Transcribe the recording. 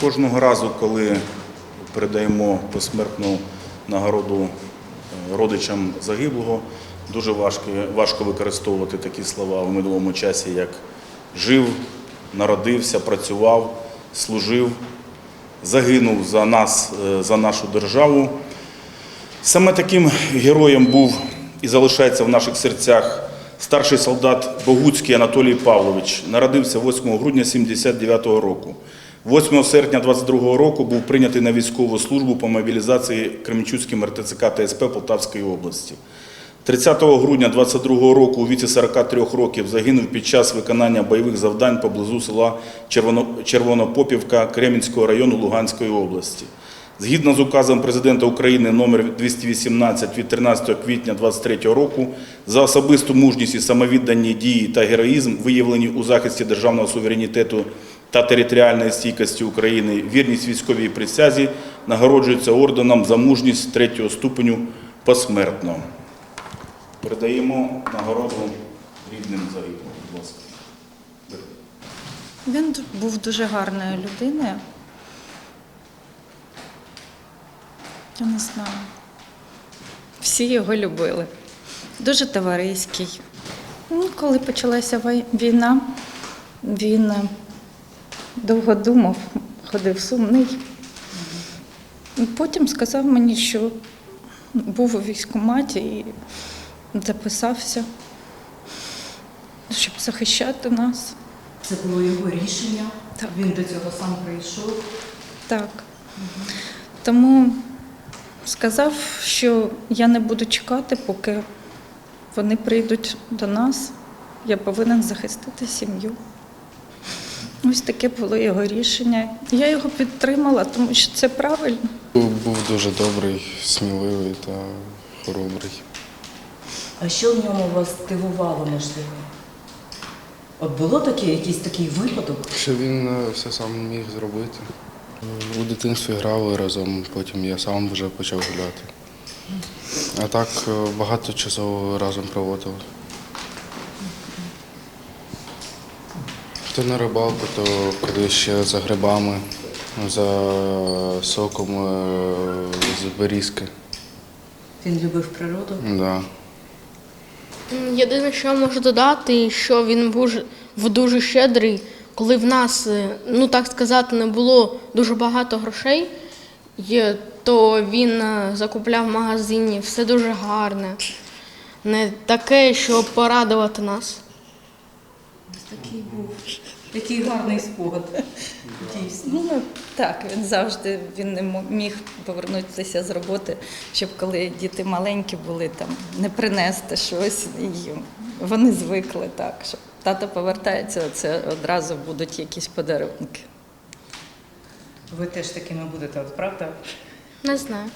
Кожного разу, коли передаємо посмертну нагороду е, родичам загиблого, дуже важко, важко використовувати такі слова в минулому часі, як жив, народився, працював, служив, загинув за нас, е, за нашу державу. Саме таким героєм був і залишається в наших серцях старший солдат Богуцький Анатолій Павлович. Народився 8 грудня 79 року. 8 серпня 22 року був прийнятий на військову службу по мобілізації Кременчуцьким РТЦК ТСП Полтавської області. 30 грудня 22 року у віці 43 років загинув під час виконання бойових завдань поблизу села Червонопопівка Кремінського району Луганської області. Згідно з указом президента України номер 218 від 13 квітня 2023 року, за особисту мужність і самовіддані дії та героїзм, виявлені у захисті державного суверенітету та територіальної стійкості України, вірність військовій присязі, нагороджується орденом за мужність третього ступеню посмертно. Передаємо нагороду рідним загиблим, будь ласка. Він був дуже гарною людиною. Я не знаю. Всі його любили. Дуже товариський. Ну, коли почалася війна, він довго думав, ходив сумний. Потім сказав мені, що був у військкоматі і записався, щоб захищати нас. Це було його рішення. Так. Він до цього сам прийшов. Так. Тому сказав, що я не буду чекати, поки вони прийдуть до нас. Я повинен захистити сім'ю. Ось таке було його рішення. Я його підтримала, тому що це правильно. Був дуже добрий, сміливий та хоробрий. А що в ньому вас здивувало, можливо? От було таке, якийсь такий випадок? Що він е, все сам міг зробити. У дитинстві грали разом, потім я сам вже почав гуляти. А так е, багато часу разом проводили. То на рибалку, то коли ще за грибами, за соком е, з берізки. Він любив природу. Да. Єдине, що я можу додати, що він був дуже щедрий, коли в нас, е, ну так сказати, не було дуже багато грошей, то він е, закупляв в магазині все дуже гарне, не таке, щоб порадувати нас. Ось такий був. Який гарний спогад. Дійсно. Ну так, він завжди він не міг повернутися з роботи, щоб коли діти маленькі були, там не принести щось. І вони звикли так, що тато повертається, це одразу будуть якісь подарунки. Ви теж такими будете, от правда? Не знаю.